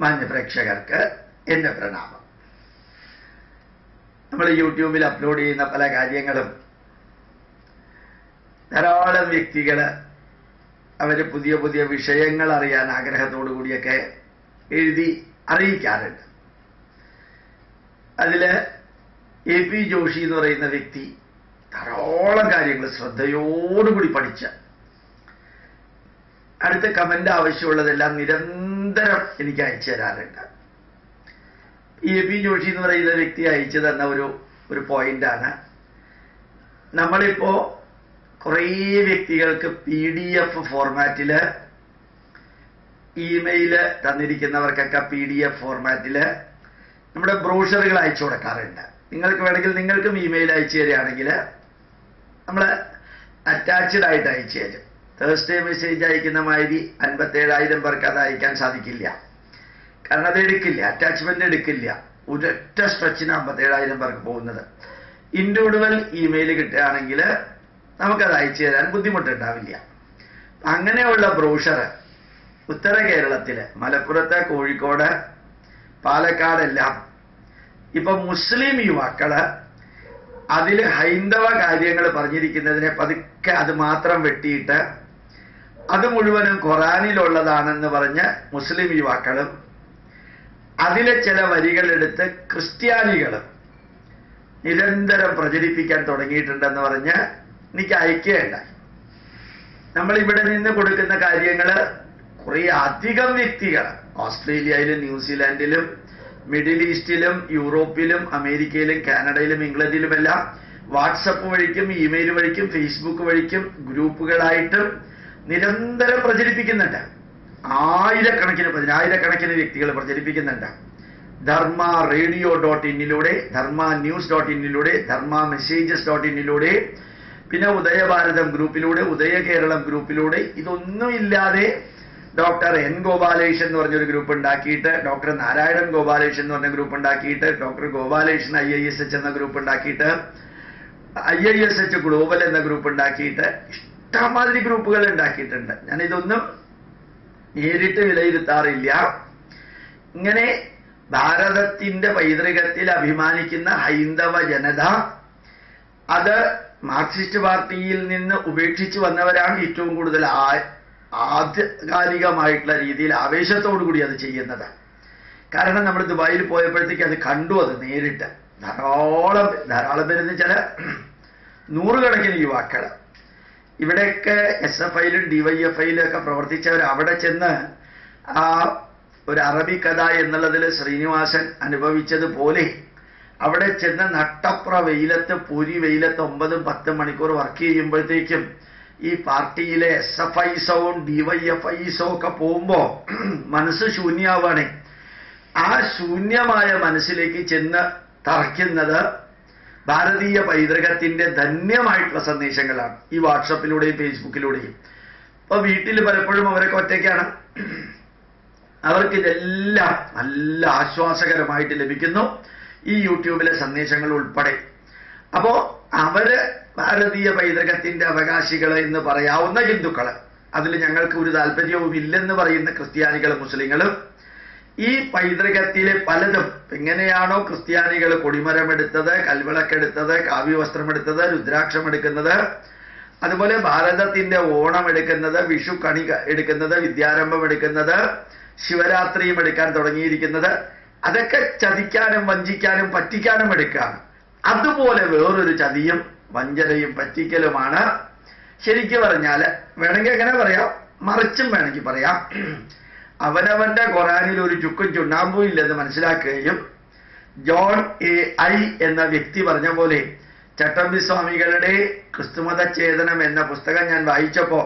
മാന്യ പ്രേക്ഷകർക്ക് എന്റെ പ്രണാമം. നമ്മൾ യൂട്യൂബിൽ അപ്ലോഡ് ചെയ്യുന്ന പല കാര്യങ്ങളും ധാരാളം വ്യക്തികൾ അവർ പുതിയ പുതിയ വിഷയങ്ങൾ അറിയാൻ ആഗ്രഹത്തോടു കൂടിയൊക്കെ എഴുതി അറിയിക്കാറുണ്ട്. അതിൽ എ പി ജോഷി എന്ന് പറയുന്ന വ്യക്തി ധാരാളം കാര്യങ്ങൾ ശ്രദ്ധയോടുകൂടി പഠിച്ച. അടുത്ത കമന്റ് ആവശ്യമുള്ളതെല്ലാം നിരന്തരം എനിക്ക് അയച്ചു തരാറുണ്ട്. എ പി ജോഷി എന്ന് പറയുന്ന വ്യക്തി അയച്ചു തന്ന ഒരു ഒരു പോയിന്റാണ്. നമ്മളിപ്പോ കുറേ വ്യക്തികൾക്ക് പി ഡി എഫ് ഫോർമാറ്റിൽ ഇമെയിൽ തന്നിരിക്കുന്നവർക്കൊക്കെ പി ഡി എഫ് ഫോർമാറ്റിൽ നമ്മുടെ ബ്രോഷറുകൾ അയച്ചു കൊടുക്കാറുണ്ട്. നിങ്ങൾക്ക് വേണമെങ്കിൽ നിങ്ങൾക്കും ഇമെയിൽ അയച്ചു തരികയാണെങ്കിൽ നമ്മൾ അറ്റാച്ച്ഡ് ആയിട്ട് അയച്ചു തരും. തേഴ്സ്ഡേ മെസ്സേജ് അയക്കുന്ന മാതിരി അൻപത്തേഴായിരം പേർക്ക് അത് അയക്കാൻ സാധിക്കില്ല. കാരണം അത് എടുക്കില്ല അറ്റാച്ച്മെന്റ് എടുക്കില്ല. ഒരൊറ്റ സ്ട്രെച്ചിന് അമ്പത്തേഴായിരം പേർക്ക് പോകുന്നത്. ഇൻഡിവിഡുവൽ ഇമെയിൽ കിട്ടുകയാണെങ്കിൽ നമുക്കത് അയച്ചു തരാൻ ബുദ്ധിമുട്ടുണ്ടാവില്ല. അങ്ങനെയുള്ള ബ്രോഷർ ഉത്തര കേരളത്തിൽ മലപ്പുറത്ത് കോഴിക്കോട് പാലക്കാടെല്ലാം ഇപ്പൊ മുസ്ലിം യുവാക്കൾ അതിൽ ഹൈന്ദവ കാര്യങ്ങൾ പറഞ്ഞിരിക്കുന്നതിനെ പതുക്കെ അത് മാത്രം വെട്ടിയിട്ട് അത് മുഴുവനും ഖുറാനിലുള്ളതാണെന്ന് പറഞ്ഞ് മുസ്ലിം യുവാക്കളും അതിലെ ചില വരികളെടുത്ത് ക്രിസ്ത്യാനികളും നിരന്തരം പ്രചരിപ്പിക്കാൻ തുടങ്ങിയിട്ടുണ്ടെന്ന് പറഞ്ഞ് എനിക്ക് അയക്കുകയുണ്ടായി നമ്മൾ ഇവിടെ നിന്ന് കൊടുക്കുന്ന കാര്യങ്ങൾ കുറേ അധികം വ്യക്തികൾ ഓസ്ട്രേലിയയിലും ന്യൂസിലാൻഡിലും മിഡിൽ ഈസ്റ്റിലും യൂറോപ്പിലും അമേരിക്കയിലും കാനഡയിലും ഇംഗ്ലണ്ടിലുമെല്ലാം വാട്സപ്പ് വഴിക്കും ഇമെയിൽ വഴിക്കും ഫേസ്ബുക്ക് വഴിക്കും ഗ്രൂപ്പുകളായിട്ടും നിരന്തരം പ്രചരിപ്പിക്കുന്നുണ്ട്. ആയിരക്കണക്കിന് പതിനായിരക്കണക്കിന് വ്യക്തികൾ പ്രചരിപ്പിക്കുന്നുണ്ട്. ധർമ്മ റേഡിയോ ഡോട്ട് ഇന്നിലൂടെ ധർമ്മ ന്യൂസ് ഡോട്ട് ഇന്നിലൂടെ ധർമ്മ മെസ്സേജസ് ഡോട്ട് ഇന്നിലൂടെ പിന്നെ ഉദയഭാരതം ഗ്രൂപ്പിലൂടെ ഉദയ കേരളം ഗ്രൂപ്പിലൂടെ ഇതൊന്നുമില്ലാതെ ഡോക്ടർ എൻ ഗോപാലേഷൻ എന്ന് പറഞ്ഞൊരു ഗ്രൂപ്പ് ഉണ്ടാക്കിയിട്ട് ഡോക്ടർ നാരായണൻ ഗോപാലേഷൻ എന്ന് പറഞ്ഞ ഗ്രൂപ്പ് ഉണ്ടാക്കിയിട്ട് doctor Gopaleshan I I S H എന്ന ഗ്രൂപ്പ് ഉണ്ടാക്കിയിട്ട് I I S H global എന്ന ഗ്രൂപ്പ് ഉണ്ടാക്കിയിട്ട് ഇഷ്ടമാതിരി ഗ്രൂപ്പുകൾ ഉണ്ടാക്കിയിട്ടുണ്ട്. ഞാൻ ഇതൊന്നും നേരിട്ട് വിലയിരുത്താറില്ല. ഇങ്ങനെ ഭാരതത്തിന്റെ പൈതൃകത്തിൽ അഭിമാനിക്കുന്ന ഹൈന്ദവ ജനത അത് മാർക്സിസ്റ്റ് പാർട്ടിയിൽ നിന്ന് ഉപേക്ഷിച്ചു വന്നവരാണ് ഏറ്റവും കൂടുതൽ ആധികാലികമായിട്ടുള്ള രീതിയിൽ ആവേശത്തോടു കൂടി അത് ചെയ്യുന്നത്. കാരണം നമ്മൾ ദുബായിൽ പോയപ്പോഴത്തേക്ക് അത് കണ്ടു അത് നേരിട്ട്. ധാരാളം ധാരാളം പേരെന്ന് വെച്ചാൽ നൂറുകണക്കിന് യുവാക്കൾ ഇവിടെയൊക്കെ എസ് എഫ് ഐയിലും ഡിവൈഎഫ് ഐയിലും ഒക്കെ പ്രവർത്തിച്ചവർ അവിടെ ചെന്ന് ആ ഒരു അറബി കഥ എന്നുള്ളതിൽ ശ്രീനിവാസൻ അനുഭവിച്ചതുപോലെ അവിടെ ചെന്ന് നട്ടപ്ര വെയിലത്ത് പൂരി വെയിലത്ത് ഒമ്പതും പത്തും മണിക്കൂർ വർക്ക് ചെയ്യുമ്പോഴത്തേക്കും ഈ പാർട്ടിയിലെ എസ് എഫ് ഐസവും ഡിവൈഎഫ് ഐസോ ഒക്കെ പോകുമ്പോ മനസ്സ് ശൂന്യാവാണ് ആ ശൂന്യമായ മനസ്സിലേക്ക് ചെന്ന് തറയ്ക്കുന്നത് ഭാരതീയ പൈതൃകത്തിന്റെ ധന്യമായിട്ടുള്ള സന്ദേശങ്ങളാണ്. ഈ വാട്സപ്പിലൂടെയും ഫേസ്ബുക്കിലൂടെയും. അപ്പൊ വീട്ടിൽ പലപ്പോഴും അവരൊക്കെ ഒറ്റയ്ക്കാണ്. അവർക്ക് ഇതെല്ലാം നല്ല ആശ്വാസകരമായിട്ട് ലഭിക്കുന്നു. ഈ യൂട്യൂബിലെ സന്ദേശങ്ങൾ ഉൾപ്പെടെ. അപ്പോ അവർ ഭാരതീയ പൈതൃകത്തിന്റെ അവകാശികൾ എന്ന് പറയാവുന്ന ഹിന്ദുക്കൾ. അതിൽ ഞങ്ങൾക്ക് ഒരു താല്പര്യവും ഇല്ലെന്ന് പറയുന്ന ക്രിസ്ത്യാനികളും മുസ്ലിങ്ങളും ഈ പൈതൃകത്തിലെ പലതും എങ്ങനെയാണോ ക്രിസ്ത്യാനികൾ കൊടിമരമെടുത്തത് കൽവിളക്കെടുത്തത് കാവ്യവസ്ത്രമെടുത്തത് രുദ്രാക്ഷം എടുക്കുന്നത് അതുപോലെ ഭാരതത്തിന്റെ ഓണം എടുക്കുന്നത് വിഷു കണി എടുക്കുന്നത് വിദ്യാരംഭം എടുക്കുന്നത് ശിവരാത്രിയും എടുക്കാൻ തുടങ്ങിയിരിക്കുന്നത് അതൊക്കെ ചതിക്കാനും വഞ്ചിക്കാനും പറ്റിക്കാനും എടുക്കാം. അതുപോലെ വേറൊരു ചതിയും വഞ്ചനയും പറ്റിക്കലുമാണ്. ശരിക്കു പറഞ്ഞാൽ വേണമെങ്കിൽ എങ്ങനെ പറയാം? മറിച്ചും വേണമെങ്കിൽ പറയാം. അവനവന്റെ ഖുറാനിൽ ഒരു ചുക്കും ചുണ്ണാമ്പും ഇല്ലെന്ന് മനസ്സിലാക്കുകയും ജോൺ എ ഐ എന്ന വ്യക്തി പറഞ്ഞ പോലെ ചട്ടമ്പി സ്വാമികളുടെ ക്രിസ്തുമത ചേതനം എന്ന പുസ്തകം ഞാൻ വായിച്ചപ്പോൾ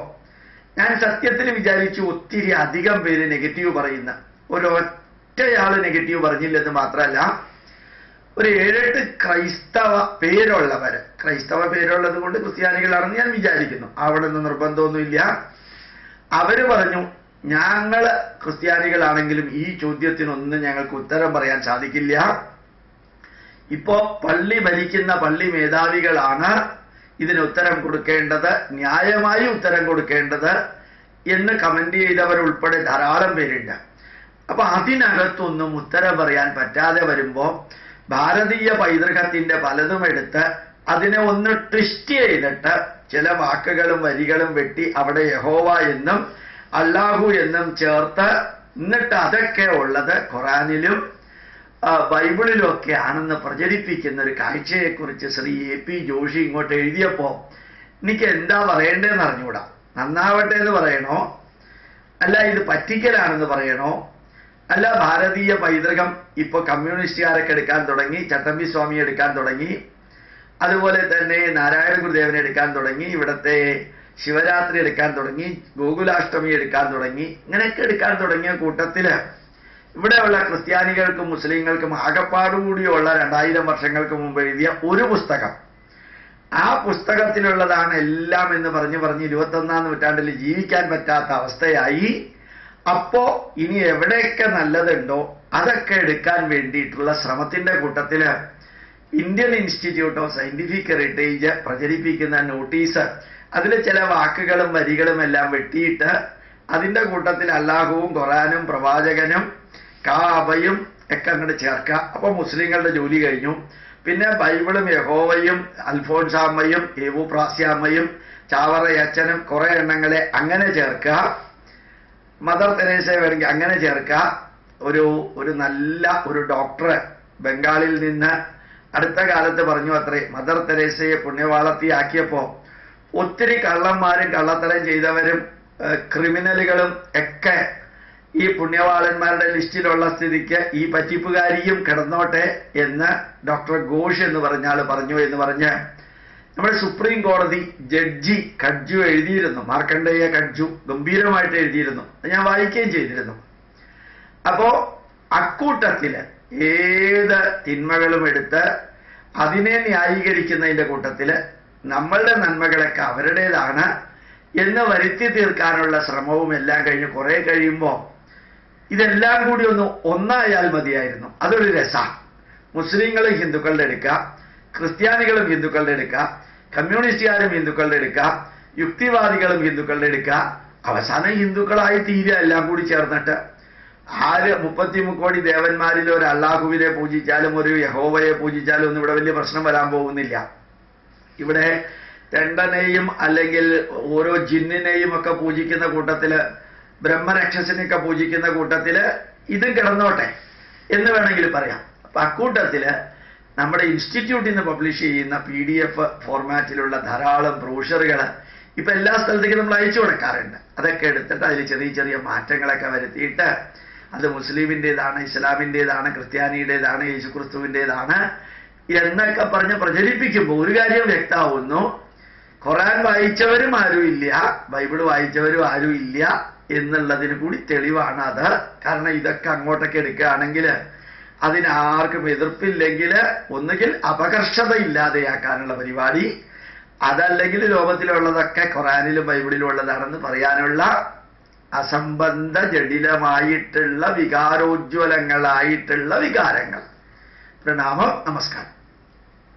ഞാൻ സത്യത്തിൽ വിചാരിച്ചു ഒത്തിരി അധികം പേര് നെഗറ്റീവ് പറയുന്ന ഒരൊറ്റയാൾ നെഗറ്റീവ് പറഞ്ഞില്ലെന്ന് മാത്രമല്ല ഒരു ഏഴെട്ട് ക്രൈസ്തവ പേരുള്ളവർ ക്രൈസ്തവ പേരുള്ളത് കൊണ്ട് ക്രിസ്ത്യാനികളാണെന്ന് ഞാൻ വിചാരിക്കുന്നു. അവിടെ നിന്ന് നിർബന്ധമൊന്നുമില്ല. അവർ പറഞ്ഞു ഞങ്ങൾ ക്രിസ്ത്യാനികളാണെങ്കിലും ഈ ചോദ്യത്തിനൊന്നും ഞങ്ങൾക്ക് ഉത്തരം പറയാൻ സാധിക്കില്ല. ഇപ്പോ പള്ളി ഭരിക്കുന്ന പള്ളി മേധാവികളാണ് ഇതിന് ഉത്തരം കൊടുക്കേണ്ടത് ന്യായമായി ഉത്തരം കൊടുക്കേണ്ടത് എന്ന് കമന്റ് ചെയ്തവരുൾപ്പെടെ ധാരാളം പേരുണ്ട്. അപ്പൊ അതിനകത്തൊന്നും ഉത്തരം പറയാൻ പറ്റാതെ വരുമ്പോ ഭാരതീയ പൈതൃകത്തിന്റെ പലതും എടുത്ത് അതിനെ ഒന്ന് ട്വിസ്റ്റ് ചെയ്തിട്ട് ചില വാക്കുകളും വരികളും വെട്ടി അവിടെ യഹോവ എന്നും അള്ളാഹു എന്നും ചേർത്ത് എന്നിട്ട് അതൊക്കെ ഉള്ളത് ഖുറാനിലും ആ, ബൈബിളിലും ഒക്കെ ആണെന്ന് പ്രചരിപ്പിക്കുന്ന ഒരു കാഴ്ചയെക്കുറിച്ച് ശ്രീ എ പി ജോഷി ഇങ്ങോട്ട് എഴുതിയപ്പോൾ എനിക്ക് എന്താ പറയേണ്ടതെന്ന് അറിഞ്ഞൂടാ. നന്നാവട്ടെ എന്ന് പറയണോ? അല്ല ഇത് പറ്റിക്കലാണെന്ന് പറയണോ? അല്ല ഭാരതീയ പൈതൃകം ഇപ്പോൾ കമ്മ്യൂണിസ്റ്റുകാരൊക്കെ എടുക്കാൻ തുടങ്ങി ചട്ടമ്പി സ്വാമി എടുക്കാൻ തുടങ്ങി അതുപോലെ തന്നെ നാരായണ ഗുരുദേവനെ എടുക്കാൻ തുടങ്ങി ഇവിടത്തെ ശിവരാത്രി എടുക്കാൻ തുടങ്ങി ഗോകുലാഷ്ടമി എടുക്കാൻ തുടങ്ങി ഇങ്ങനെയൊക്കെ എടുക്കാൻ തുടങ്ങിയ കൂട്ടത്തിൽ ഇവിടെയുള്ള ക്രിസ്ത്യാനികൾക്കും മുസ്ലിങ്ങൾക്കും ആകപ്പാടുകൂടിയുള്ള രണ്ടായിരം വർഷങ്ങൾക്ക് മുമ്പ് എഴുതിയ ഒരു പുസ്തകം. ആ പുസ്തകത്തിലുള്ളതാണ് എല്ലാം എന്ന് പറഞ്ഞു പറഞ്ഞ് ഇരുപത്തൊന്നാം നൂറ്റാണ്ടിൽ ജീവിക്കാൻ പറ്റാത്ത അവസ്ഥയായി. അപ്പോ ഇനി എവിടെയൊക്കെ നല്ലതുണ്ടോ അതൊക്കെ എടുക്കാൻ വേണ്ടിയിട്ടുള്ള ശ്രമത്തിന്റെ കൂട്ടത്തിൽ Indian Institute of Scientific Heritage പ്രചരിപ്പിക്കുന്ന നോട്ടീസ് അതിൽ ചില വാക്കുകളും വരികളും എല്ലാം വെട്ടിയിട്ട് അതിന്റെ കൂട്ടത്തിൽ അല്ലാഹുവും ഖുറാനും പ്രവാചകനും കാബയും ഒക്കെ അങ്ങോട്ട് ചേർക്കുക. അപ്പോൾ മുസ്ലിങ്ങളുടെ ജോലി കഴിഞ്ഞു. പിന്നെ ബൈബിളും യഹോവയും അൽഫോൻസാമ്മയും ഏവുപ്രാസ്യാമ്മയും ചാവറയച്ചനും കുറേ എണ്ണങ്ങളെ അങ്ങനെ ചേർക്കുക. മദർ തെരേസയെ വേണമെങ്കിൽ അങ്ങനെ ചേർക്കുക. ഒരു ഒരു നല്ല ഒരു ഡോക്ടർ ബംഗാളിൽ നിന്ന് അടുത്ത കാലത്ത് പറഞ്ഞു അത്രേ മദർ തെരേസയെ പുണ്യവാളത്തിയാക്കിയപ്പോ ഒത്തിരി കള്ളന്മാരും കള്ളത്തരം ചെയ്തവരും ക്രിമിനലുകളും ഒക്കെ ഈ പുണ്യവാളന്മാരുടെ ലിസ്റ്റിലുള്ള സ്ഥിതിക്ക് ഈ പറ്റിപ്പുകാരിയും കിടന്നോട്ടെ എന്ന് ഡോക്ടർ ഘോഷ് എന്ന് പറഞ്ഞാൽ പറഞ്ഞു എന്ന് പറഞ്ഞ് നമ്മുടെ സുപ്രീം കോടതി ജഡ്ജി കഡ്ജു എഴുതിയിരുന്നു. മാർക്കണ്ഡേയ കഡ്ജു ഗംഭീരമായിട്ട് എഴുതിയിരുന്നു. ഞാൻ വായിക്കുകയും ചെയ്തിരുന്നു. അപ്പോ അക്കൂട്ടത്തിൽ ഏത് തിന്മകളും എടുത്ത് അതിനെ ന്യായീകരിക്കുന്നതിന്റെ കൂട്ടത്തിൽ നമ്മളുടെ നന്മകളൊക്കെ അവരുടേതാണ് എന്ന് വരുത്തി തീർക്കാനുള്ള ശ്രമവും എല്ലാം കഴിഞ്ഞ് കുറെ കഴിയുമ്പോൾ ഇതെല്ലാം കൂടി ഒന്ന് ഒന്നായാൽ മതിയായിരുന്നു. അതൊരു രസ. മുസ്ലിങ്ങളും ഹിന്ദുക്കളുടെ എടുക്കുക ക്രിസ്ത്യാനികളും ഹിന്ദുക്കളുടെ എടുക്കുക കമ്മ്യൂണിസ്റ്റുകാരും ഹിന്ദുക്കളുടെ എടുക്കുക യുക്തിവാദികളും ഹിന്ദുക്കളുടെ എടുക്കുക അവസാനം ഹിന്ദുക്കളായി തീരുക എല്ലാം കൂടി ചേർന്നിട്ട്. ആര് മുപ്പത്തി മുക്കോടി ദേവന്മാരിൽ ഒരു അള്ളാഹുവിനെ പൂജിച്ചാലും ഒരു യഹോവയെ പൂജിച്ചാലും ഒന്നും ഇവിടെ വലിയ പ്രശ്നം വരാൻ പോകുന്നില്ല. ഇവിടെ തെണ്ടനെയും അല്ലെങ്കിൽ ഓരോ ജിന്നിനെയും ഒക്കെ പൂജിക്കുന്ന കൂട്ടത്തിൽ ബ്രഹ്മരക്ഷസിനെയൊക്കെ പൂജിക്കുന്ന കൂട്ടത്തിൽ ഇത് കിടന്നോട്ടെ എന്ന് വേണമെങ്കിൽ പറയാം. അപ്പൊ അക്കൂട്ടത്തിൽ നമ്മുടെ ഇൻസ്റ്റിറ്റ്യൂട്ടിൽ നിന്ന് പബ്ലിഷ് ചെയ്യുന്ന പി ഡി എഫ് ഫോർമാറ്റിലുള്ള ധാരാളം ബ്രോഷറുകൾ ഇപ്പൊ എല്ലാ സ്ഥലത്തേക്കും നമ്മൾ അയച്ചു കൊടുക്കാറുണ്ട്. അതൊക്കെ എടുത്തിട്ട് അതിൽ ചെറിയ ചെറിയ മാറ്റങ്ങളൊക്കെ വരുത്തിയിട്ട് അത് മുസ്ലിമിന്റെതാണ് ഇസ്ലാമിന്റെതാണ് ക്രിസ്ത്യാനിയുടേതാണ് യേശുക്രിസ്തുവിന്റെതാണ് എന്നൊക്കെ പറഞ്ഞ് പ്രചരിപ്പിക്കുമ്പോൾ ഒരു കാര്യം വ്യക്തമാവുന്നു. ഖുറാൻ വായിച്ചവരും ആരും ഇല്ല ബൈബിൾ വായിച്ചവരും ആരും ഇല്ല എന്നുള്ളതിന് കൂടി തെളിവാണ് അത്. കാരണം ഇതൊക്കെ അങ്ങോട്ടൊക്കെ എടുക്കുകയാണെങ്കിൽ അതിനാർക്കും എതിർപ്പില്ലെങ്കിൽ ഒന്നുകിൽ അപകർഷത ഇല്ലാതെയാക്കാനുള്ള പരിപാടി. അതല്ലെങ്കിൽ ലോകത്തിലുള്ളതൊക്കെ ഖുറാനിലും ബൈബിളിലും ഉള്ളതാണെന്ന് പറയാനുള്ള അസംബന്ധ ജടിലമായിട്ടുള്ള വികാരോജ്വലങ്ങളായിട്ടുള്ള വികാരങ്ങൾ. പ്രണാമം നമസ്കാരം.